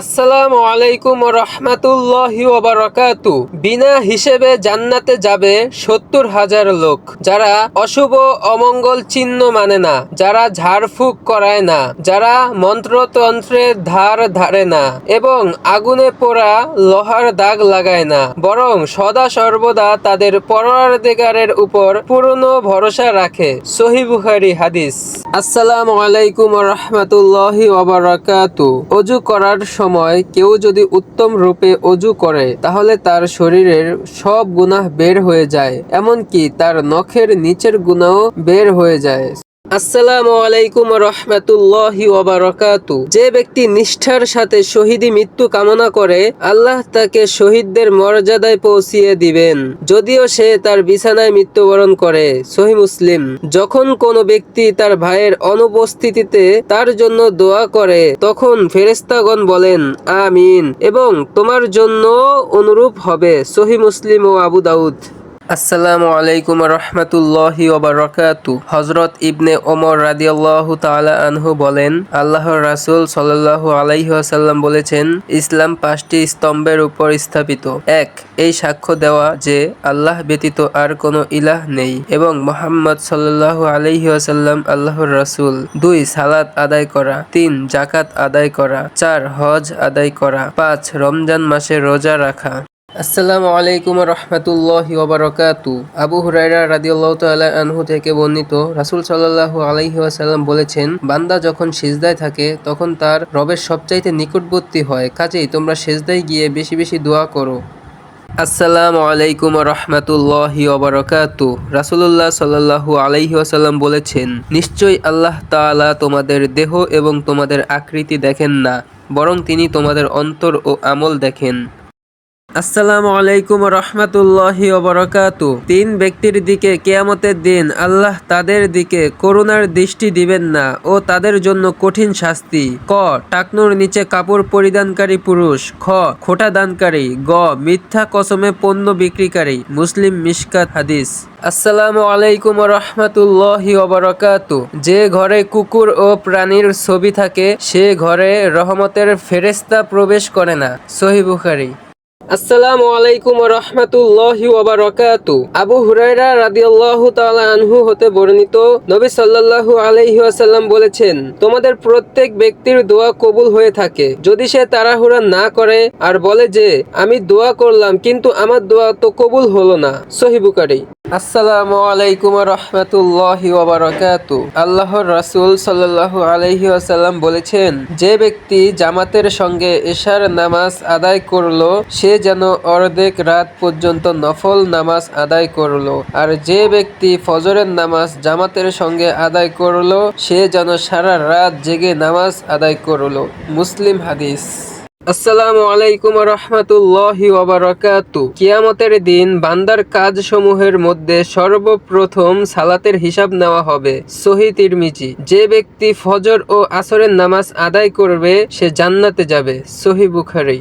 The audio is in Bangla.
আসসালামু আলাইকুম রহমাতুল্লাহি ওবারাকাতু বিনা হিসেবে জান্নাতে যাবে সত্তর হাজার লোক, যারা অশুভ অমঙ্গল চিহ্ন মানে না, যারা ঝাড়ফুঁক করায় না, যারা মন্ত্রতন্ত্রের ধার ধারে না, এবং আগুনে পোড়া লোহার দাগ লাগায় না, বরং সদা সর্বদা তাদের পরাধিকারের উপর পুরনো ভরসা রাখে। সহি বুখারি হাদিস। আসসালামু আলাইকুম রহমতুল্লাহি ওবারাকাতু অজু করার সময় কেউ যদি উত্তম রূপে অজু করে, তাহলে তার শরীরের সব গুনাহ বের হয়ে যায়, এমনকি তার নখের নিচের গুণাও বের হয়ে যায়। আসসালামু আলাইকুম রহমতুল্লাহি ওবারাকাতু যে ব্যক্তি নিষ্ঠার সাথে শহীদি মৃত্যু কামনা করে, আল্লাহ তাকে শহীদদের মর্যাদায় পৌঁছিয়ে দিবেন। যদিও সে তার বিছানায় মৃত্যুবরণ করে, সহি মুসলিম। যখন কোনো ব্যক্তি তার ভাইয়ের অনুপস্থিতিতে তার জন্য দোয়া করে, তখন ফেরেস্তাগণ বলেন, আমিন এবং তোমার জন্য অনুরূপ হবে সহি মুসলিম ও আবু দাউদ। আসসালামু আলাইকুম রহমতুল্লাহি ওবরাকাতু হজরত ইবনে ওমর রাদিয়াল্লাহু তাআলা আনহু বলেন, আল্লাহর রাসূল সাল্লাল্লাহু আলাইহি ওয়াসাল্লাম বলেছেন, ইসলাম পাঁচটি স্তম্ভের উপর স্থাপিত। এক, এই সাক্ষ্য দেওয়া যে আল্লাহ ব্যতীত আর কোনো ইলাহ নেই এবং মোহাম্মদ সাল্লাল্লাহু আলাইহি ওয়াসাল্লাম আল্লাহর রাসূল। দুই, সালাত আদায় করা। তিন জাকাত আদায় করা। চার, হজ আদায় করা। পাঁচ, রমজান মাসে রোজা রাখা। আসসালামু আলাইকুম রহমতুল্লাহি ওবরাকাতু আবু হুরাইরা রাদিয়াল্লাহু তাআলা আনহু থেকে বর্ণিত রাসূল সাল্লাল্লাহু আলাইহি বলেছেন, বান্দা যখন সিজদায় থাকে, তখন তার রবের সবচাইতে নিকটবর্তী হয়। কাজেই তোমরা সেজদায় গিয়ে বেশি বেশি দোয়া করো। আসসালামু আলাইকুম রহমতুল্লাহি ওবরাকাতু রাসূলুল্লাহ সাল্লাল্লাহু আলাইহি ওয়াসাল্লাম বলেছেন, নিশ্চয়ই আল্লাহ তাআলা তোমাদের দেহ এবং তোমাদের আকৃতি দেখেন না, বরং তিনি তোমাদের অন্তর ও আমল দেখেন। আসসালামু আলাইকুম রহমতুল্লাহি ওবরাকাতু তিন ব্যক্তির দিকে কেয়ামতের দিন আল্লাহ তাদের দিকে করুণার দৃষ্টি দিবেন না ও তাদের জন্য কঠিন শাস্তি। ক, টাকনুর নিচে কাপড় পরিধানকারী পুরুষ। খ, খোটা দানকারী। গ, মিথ্যা কসমে পণ্য বিক্রিকারী। মুসলিম মিশকাত হাদিস। আসসালামু আলাইকুম রহমতুল্লাহি ওবরাকাতু যে ঘরে কুকুর ও প্রাণীর ছবি থাকে, সে ঘরে রহমতের ফেরেস্তা প্রবেশ করে না। সহি বুখারি। আসসালামু আলাইকুম রহমতুল্লাহি ওবারাকাতু আবু হুরায়রা রাদিয়াল্লাহু তাআলা আনহু হতে বর্ণিত নবী সাল্লাল্লাহু আলাইহি ওয়াসাল্লাম বলেছেন, তোমাদের প্রত্যেক ব্যক্তির দোয়া কবুল হয়ে থাকে। যদি সে তাড়াহুড়া না করে আর বলে যে, আমি দোয়া করলাম, কিন্তু আমার দোয়া তো কবুল হলো না। সহি বুখারী। আসসালামু আলাইকুম আল্লাহর রাসূল সাল্লাল্লাহু আলাইহি ওয়াসাল্লাম বলেছেন, যে ব্যক্তি জামাতের সঙ্গে এশার নামাজ আদায় করল, সে যেন অর্ধেক রাত পর্যন্ত নফল নামাজ আদায় করল। আর যে ব্যক্তি ফজরের নামাজ জামাতের সঙ্গে আদায় করল, সে যেন সারা রাত জেগে নামাজ আদায় করল। মুসলিম হাদিস। আসসালামু আলাইকুম রহমতুল্লাহি ওবারাকাতু কিয়ামতের দিন বান্দার কাজ সমূহের মধ্যে সর্বপ্রথম সালাতের হিসাব নেওয়া হবে। সহি তিরমিজি, যে ব্যক্তি ফজর ও আসরের নামাজ আদায় করবে, সে জান্নাতে যাবে। সহি বুখারি।